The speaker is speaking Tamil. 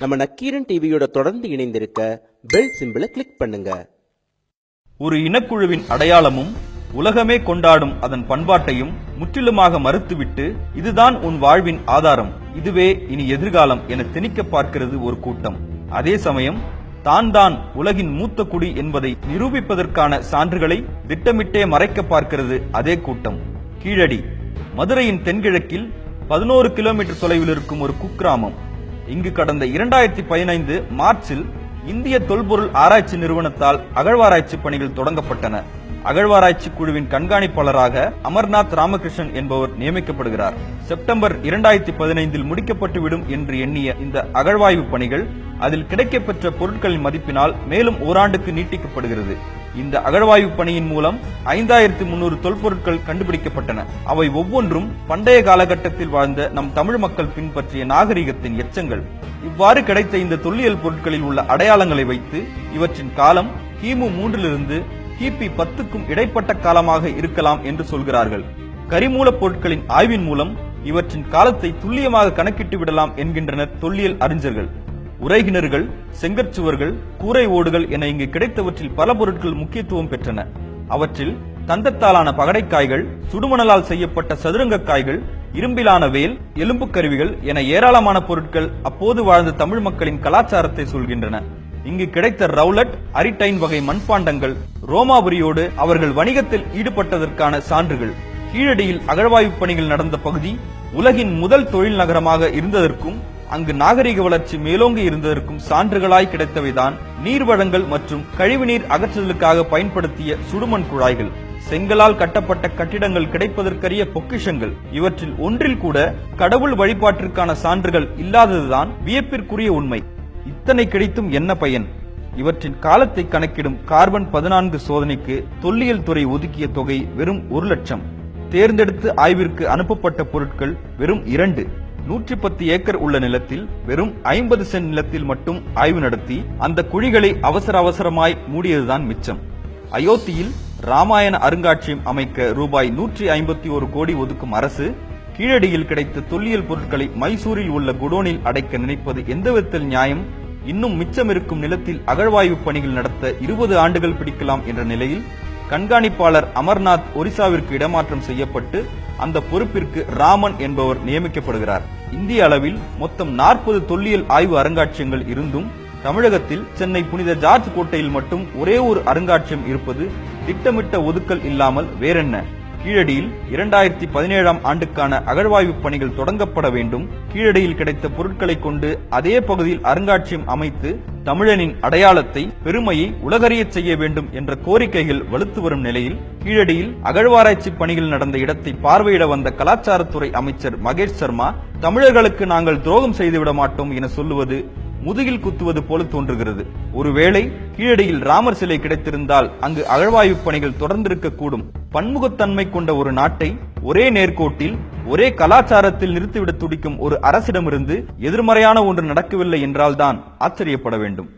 நம்ம நக்கீரன் டிவியோட தொடர்ந்து இணைந்திருக்க பெல் சிம்பிளை கிளிக் பண்ணுங்க. ஒரு இனக்குழுவின் அடையாளமும் உலகமே கொண்டாடும் அதன் பண்பாட்டையும் முற்றிலுமாக மறுத்துவிட்டு இதுதான் உன் வாழ்வின் ஆதாரம். இதுவே இனி எதிர்காலம் என திணிக்க பார்க்கிறது ஒரு கூட்டம். அதே சமயம் தான் தான் உலகின் மூத்த குடி என்பதை நிரூபிப்பதற்கான சான்றுகளை திட்டமிட்டே மறைக்க பார்க்கிறது அதே கூட்டம். கீழடி மதுரையின் தென்கிழக்கில் பதினோரு கிலோமீட்டர் தொலைவில் இருக்கும் ஒரு குக்கிராமம். இங்கு கடந்த இரண்டாயிரத்தி பதினைந்து மார்ச்சில் இந்திய தொல்பொருள் ஆராய்ச்சி நிறுவனத்தால் அகழ்வாராய்ச்சி பணிகள் தொடங்கப்பட்டன. அகழ்வாராய்ச்சி குழுவின் கண்காணிப்பாளராக அமர்நாத் ராமகிருஷ்ணன் என்பவர் நியமிக்கப்படுகிறார். செப்டம்பர் இரண்டாயிரத்தி பதினைந்தில் முடிக்கப்பட்டுவிடும் என்று எண்ணிய இந்த அகழ்வாய்வு பணிகள் அதில் கிடைக்கப்பெற்ற பொருட்களின் மதிப்பினால் மேலும் ஓராண்டுக்கு நீட்டிக்கப்படுகிறது. இந்த அகழ்வாய்வு பணியின் மூலம் ஐந்தாயிரத்தி முன்னூறு தொல்பொருட்கள் கண்டுபிடிக்கப்பட்டன. அவை ஒவ்வொன்றும் பண்டைய காலகட்டத்தில் வாழ்ந்த நம் தமிழ் மக்கள் பின்பற்றிய நாகரிகத்தின் எச்சங்கள். இவ்வாறு கிடைத்த இந்த தொல்லியல் பொருட்களில் உள்ள அடையாளங்களை வைத்து இவற்றின் காலம் கிமு மூன்றிலிருந்து கிபி பத்துக்கும் இடைப்பட்ட காலமாக இருக்கலாம் என்று சொல்கிறார்கள். கரிமூலப் பொருட்களின் ஆய்வின் மூலம் இவற்றின் காலத்தை துல்லியமாக கணக்கிட்டு விடலாம் என்கின்றனர் தொல்லியல் அறிஞர்கள். உரைகிணறுகள் செங்கற்சுவர்கள் கூரை ஓடுகள் என இங்கு கிடைத்தவற்றில் பல பொருட்கள் முக்கியத்துவம் பெற்றன. அவற்றில் தந்தத்தாலான பகடைக்காய்கள் சுடுமணலால் செய்யப்பட்ட சதுரங்க காய்கள் இரும்பிலான வேல் எலும்பு கருவிகள் என ஏராளமான பொருட்கள் அப்போது வாழ்ந்த தமிழ் மக்களின் கலாச்சாரத்தை சொல்கின்றன. இங்கு கிடைத்த ரவுலட் அரிட்டைன் வகை மண்பாண்டங்கள் ரோமாபுரியோடு அவர்கள் வணிகத்தில் ஈடுபட்டதற்கான சான்றுகள். கீழடியில் அகழ்வாய்வு பணிகள் நடந்த பகுதி உலகின் முதல் தொழில் நகரமாக இருந்ததற்கும் அங்கு நாகரிக வளர்ச்சி மேலோங்கி இருந்ததற்கும் சான்றுகளாய் கிடைத்தவைதான் நீர் வழங்கல் மற்றும் கழிவுநீர் அகற்றுதலுக்காக பயன்படுத்திய சுடுமண் குழாய்கள். செங்கலால் கட்டப்பட்ட கட்டிடங்கள் கிடைப்பதற்கரிய பொக்கிஷங்கள். இவற்றில் ஒன்றில் கூட கடவுள் வழிபாட்டிற்கான சான்றுகள் இல்லாததுதான் வியப்பிற்குரிய உண்மை. இத்தனை கிடைத்தும் என்ன பயன்? இவற்றின் காலத்தை கணக்கிடும் கார்பன் பதினான்கு சோதனைக்கு தொல்லியல் துறை ஒதுக்கிய தொகை வெறும் ஒரு லட்சம். தேர்ந்தெடுத்து ஆய்விற்கு அனுப்பப்பட்ட பொருட்கள் வெறும் இரண்டு. நூற்றி பத்து ஏக்கர் உள்ள நிலத்தில் வெறும் ஐம்பது சென்ட் நிலத்தில் மட்டும் ஆய்வு நடத்தி அந்த குழிகளை அவசர அவசரமாய் மூடியதுதான் மிச்சம். அயோத்தியில் ராமாயண அருங்காட்சியம் அமைக்க ரூபாய் நூற்றி ஐம்பத்தி ஒரு கோடி ஒதுக்கும் அரசு கீழடியில் கிடைத்த தொல்லியல் பொருட்களை மைசூரில் உள்ள குடோனில் அடைக்க நினைப்பது எந்தவிதத்தில் நியாயம்? இன்னும் மிச்சம் இருக்கும் நிலத்தில் அகழ்வாய்வு பணிகள் நடத்த இருபது ஆண்டுகள் பிடிக்கலாம் என்ற நிலையில் கண்காணிப்பாளர் அமர்நாத் ஒரிசாவிற்கு இடமாற்றம் செய்யப்பட்டு அந்த பொறுப்பிற்கு ராமன் என்பவர் நியமிக்கப்படுகிறார். இந்திய அளவில் மொத்தம் நாற்பது தொல்லியல் ஆய்வு அருங்காட்சியங்கள் இருந்தும் தமிழகத்தில் சென்னை புனித ஜார்ஜ் கோட்டையில் மட்டும் ஒரே ஒரு அருங்காட்சியம் இருப்பது திட்டமிட்ட ஒதுக்கல் இல்லாமல் வேறென்ன? கீழடியில் இரண்டாயிரத்தி பதினேழாம் ஆண்டுக்கான அகழ்வாய்வு பணிகள் தொடங்கப்பட வேண்டும். கீழடியில் கிடைத்த பொருட்களை கொண்டு அதே பகுதியில் அருங்காட்சியம் அமைத்து தமிழனின் அடையாளத்தை பெருமையை உலகறியச் செய்ய வேண்டும் என்ற கோரிக்கைகள் வலுத்து வரும் நிலையில் கீழடியில் அகழ்வாராய்ச்சி பணிகள் நடந்த இடத்தை பார்வையிட வந்த கலாச்சாரத்துறை அமைச்சர் மகேஷ் சர்மா தமிழர்களுக்கு நாங்கள் துரோகம் செய்துவிட மாட்டோம் என சொல்லுவது முதுகில் குத்துவது போல தோன்றுகிறது. ஒருவேளை கீழடியில் ராமர் சிலை கிடைத்திருந்தால் அங்கு அகழ்வாய்வு பணிகள் தொடர்ந்திருக்க கூடும் பன்முகத்தன்மை கொண்ட ஒரு நாட்டை ஒரே நேர்கோட்டில் ஒரே கலாச்சாரத்தில் நிறுத்திவிட துடிக்கும் ஒரு அரசிடமிருந்து எதிர்மறையான ஒன்று நடக்கவில்லை என்றால்தான் ஆச்சரியப்பட வேண்டும்.